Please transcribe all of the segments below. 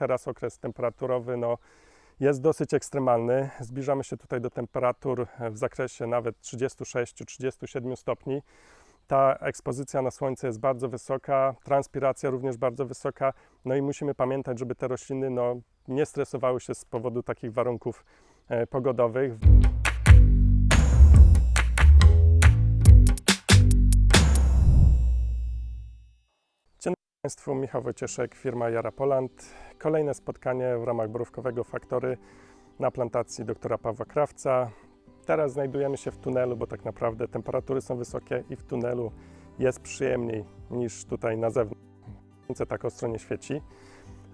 teraz okres temperaturowy no, jest dosyć ekstremalny. Zbliżamy się tutaj do temperatur w zakresie nawet 36-37 stopni. Ta ekspozycja na słońce jest bardzo wysoka, transpiracja również bardzo wysoka, no i musimy pamiętać, żeby te rośliny no, nie stresowały się z powodu takich warunków e, pogodowych. Państwu, Michał Wojcieszek, firma Jara Poland. Kolejne spotkanie w ramach Borówkowego Faktory na plantacji doktora Pawła Krawca. Teraz znajdujemy się w tunelu, bo tak naprawdę temperatury są wysokie i w tunelu jest przyjemniej niż tutaj na zewnątrz. Słońce tak ostro nie świeci.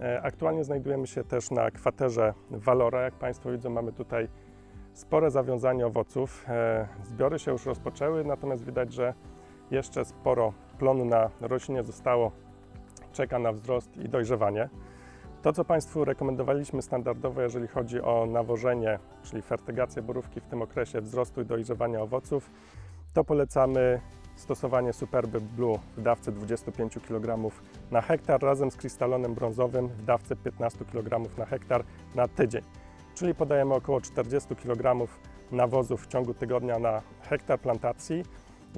E, Aktualnie znajdujemy się też na kwaterze Valora. Jak Państwo widzą, mamy tutaj spore zawiązanie owoców. E, Zbiory się już rozpoczęły, natomiast widać, że jeszcze sporo plonu na roślinie zostało, czeka na wzrost i dojrzewanie. To, co Państwu rekomendowaliśmy standardowo, jeżeli chodzi o nawożenie, czyli fertygację borówki w tym okresie wzrostu i dojrzewania owoców, to polecamy stosowanie Superby Blue w dawce 25 kg na hektar razem z krystalonem brązowym w dawce 15 kg na hektar na tydzień. Czyli podajemy około 40 kg nawozów w ciągu tygodnia na hektar plantacji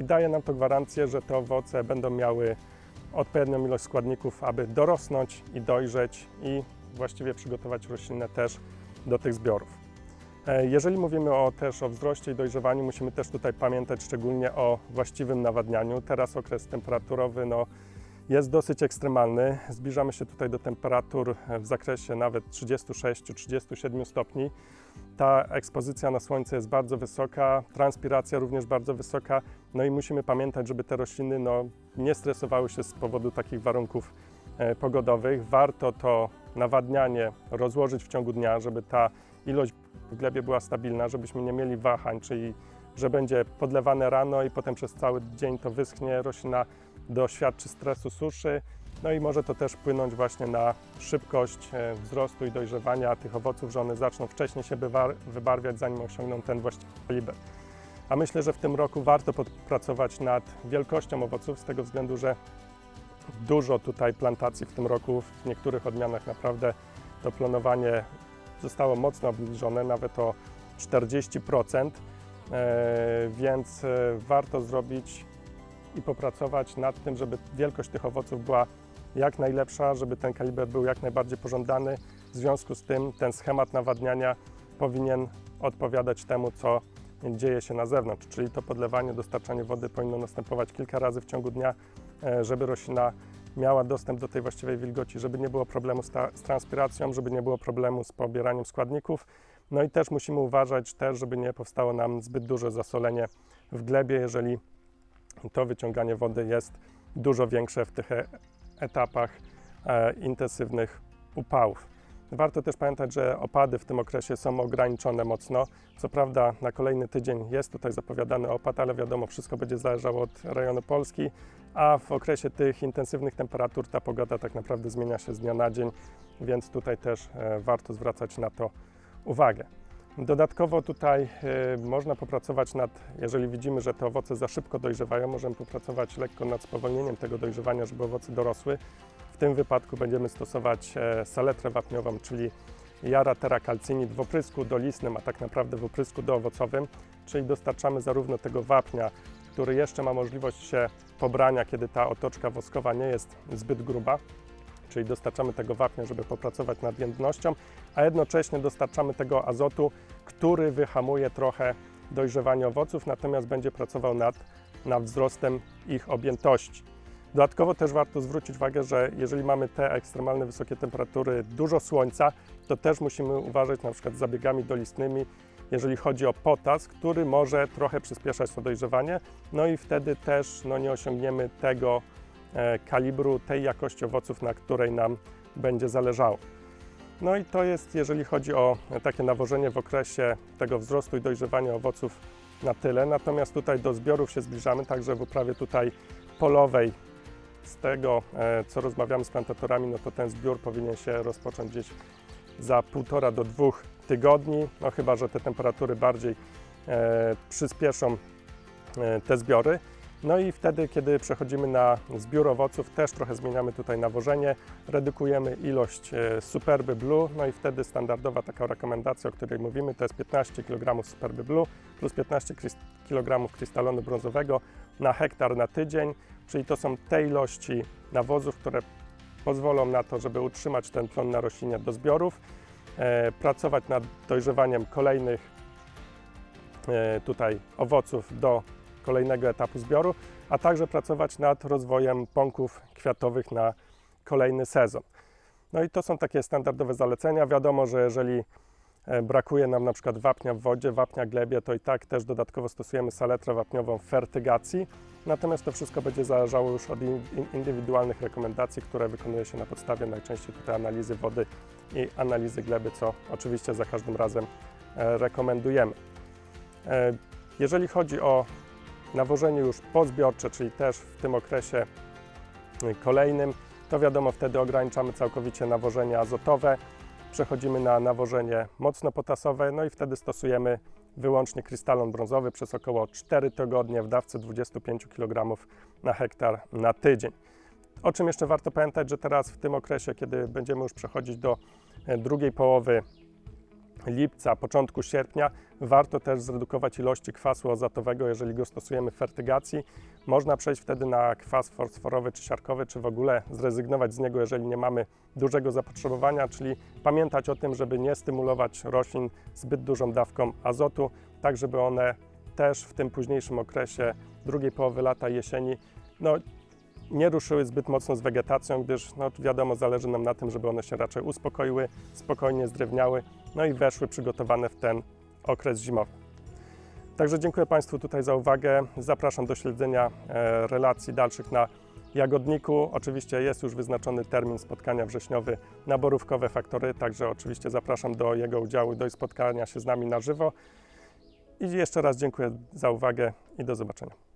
i daje nam to gwarancję, że te owoce będą miały odpowiednią ilość składników, aby dorosnąć i dojrzeć i właściwie przygotować roślinę też do tych zbiorów. E, Jeżeli mówimy o, też o wzroście i dojrzewaniu, musimy też tutaj pamiętać szczególnie o właściwym nawadnianiu. Teraz okres temperaturowy no, jest dosyć ekstremalny. Zbliżamy się tutaj do temperatur w zakresie nawet 36-37 stopni. Ta ekspozycja na słońce jest bardzo wysoka, transpiracja również bardzo wysoka, no i musimy pamiętać, żeby te rośliny no, nie stresowały się z powodu takich warunków e, pogodowych. Warto to nawadnianie rozłożyć w ciągu dnia, żeby ta ilość w glebie była stabilna, żebyśmy nie mieli wahań, czyli że będzie podlewane rano i potem przez cały dzień to wyschnie, roślina doświadczy stresu suszy, no i może to też wpłynąć właśnie na szybkość e, wzrostu i dojrzewania tych owoców, że one zaczną wcześniej się wybarwiać, zanim osiągną ten właściwy kaliber. A myślę, że w tym roku warto pracować nad wielkością owoców, z tego względu, że dużo tutaj plantacji w tym roku, w niektórych odmianach naprawdę to planowanie zostało mocno obniżone, nawet o 40%, e, więc e, warto zrobić i popracować nad tym, żeby wielkość tych owoców była jak najlepsza, żeby ten kaliber był jak najbardziej pożądany. W związku z tym ten schemat nawadniania powinien odpowiadać temu, co dzieje się na zewnątrz, czyli to podlewanie, dostarczanie wody powinno następować kilka razy w ciągu dnia, e, żeby roślina miała dostęp do tej właściwej wilgoci, żeby nie było problemu z, ta, z transpiracją, żeby nie było problemu z pobieraniem składników. No i też musimy uważać też, żeby nie powstało nam zbyt duże zasolenie w glebie, jeżeli to wyciąganie wody jest dużo większe w tych e- etapach e, intensywnych upałów. Warto też pamiętać, że opady w tym okresie są ograniczone mocno. Co prawda na kolejny tydzień jest tutaj zapowiadany opad, ale wiadomo, wszystko będzie zależało od rejonu Polski, a w okresie tych intensywnych temperatur ta pogoda tak naprawdę zmienia się z dnia na dzień, więc tutaj też e, warto zwracać na to uwagę. Dodatkowo tutaj e, można popracować nad, jeżeli widzimy, że te owoce za szybko dojrzewają, możemy popracować lekko nad spowolnieniem tego dojrzewania, żeby owoce dorosły. W tym wypadku będziemy stosować e, saletrę wapniową, czyli Jara Terra w oprysku dolistnym, a tak naprawdę w oprysku doowocowym, czyli dostarczamy zarówno tego wapnia, który jeszcze ma możliwość się pobrania, kiedy ta otoczka woskowa nie jest zbyt gruba, czyli dostarczamy tego wapnia, żeby popracować nad jędrnością, a jednocześnie dostarczamy tego azotu, który wyhamuje trochę dojrzewanie owoców, natomiast będzie pracował nad, nad wzrostem ich objętości. Dodatkowo też warto zwrócić uwagę, że jeżeli mamy te ekstremalne wysokie temperatury, dużo słońca, to też musimy uważać na przykład z zabiegami dolistnymi, jeżeli chodzi o potas, który może trochę przyspieszać to dojrzewanie, no i wtedy też no, nie osiągniemy tego kalibru, tej jakości owoców, na której nam będzie zależało. No i to jest, jeżeli chodzi o takie nawożenie w okresie tego wzrostu i dojrzewania owoców na tyle. Natomiast tutaj do zbiorów się zbliżamy, także w uprawie tutaj polowej z tego, e, co rozmawiamy z plantatorami, no to ten zbiór powinien się rozpocząć gdzieś za półtora do dwóch tygodni, no chyba, że te temperatury bardziej e, przyspieszą e, te zbiory. No i wtedy, kiedy przechodzimy na zbiór owoców, też trochę zmieniamy tutaj nawożenie, redukujemy ilość e, Superby Blue, no i wtedy standardowa taka rekomendacja, o której mówimy, to jest 15 kg Superby Blue plus 15 kg krystalonu brązowego na hektar na tydzień, czyli to są te ilości nawozów, które pozwolą na to, żeby utrzymać ten plon na roślinie do zbiorów, e, pracować nad dojrzewaniem kolejnych e, tutaj owoców do kolejnego etapu zbioru, a także pracować nad rozwojem pąków kwiatowych na kolejny sezon. No i to są takie standardowe zalecenia. Wiadomo, że jeżeli e, brakuje nam na przykład wapnia w wodzie, wapnia glebie, to i tak też dodatkowo stosujemy saletrę wapniową w fertygacji. Natomiast to wszystko będzie zależało już od in- in- indywidualnych rekomendacji, które wykonuje się na podstawie najczęściej tutaj analizy wody i analizy gleby, co oczywiście za każdym razem e, rekomendujemy. E, Jeżeli chodzi o nawożenie już pozbiorcze, czyli też w tym okresie kolejnym, to wiadomo, wtedy ograniczamy całkowicie nawożenie azotowe, przechodzimy na nawożenie mocno potasowe, no i wtedy stosujemy wyłącznie krystalon brązowy przez około 4 tygodnie w dawce 25 kg na hektar na tydzień. O czym jeszcze warto pamiętać, że teraz w tym okresie, kiedy będziemy już przechodzić do drugiej połowy lipca, początku sierpnia, warto też zredukować ilości kwasu azotowego, jeżeli go stosujemy w fertygacji. Można przejść wtedy na kwas fosforowy czy siarkowy, czy w ogóle zrezygnować z niego, jeżeli nie mamy dużego zapotrzebowania, czyli pamiętać o tym, żeby nie stymulować roślin zbyt dużą dawką azotu, tak żeby one też w tym późniejszym okresie drugiej połowy lata, jesieni, no, nie ruszyły zbyt mocno z wegetacją, gdyż no, wiadomo, zależy nam na tym, żeby one się raczej uspokoiły, spokojnie zdrewniały, no i weszły przygotowane w ten okres zimowy. Także dziękuję Państwu tutaj za uwagę. Zapraszam do śledzenia e, relacji dalszych na Jagodniku. Oczywiście jest już wyznaczony termin spotkania wrześniowy na Borówkowe Faktory, także oczywiście zapraszam do jego udziału, do spotkania się z nami na żywo. I jeszcze raz dziękuję za uwagę i do zobaczenia.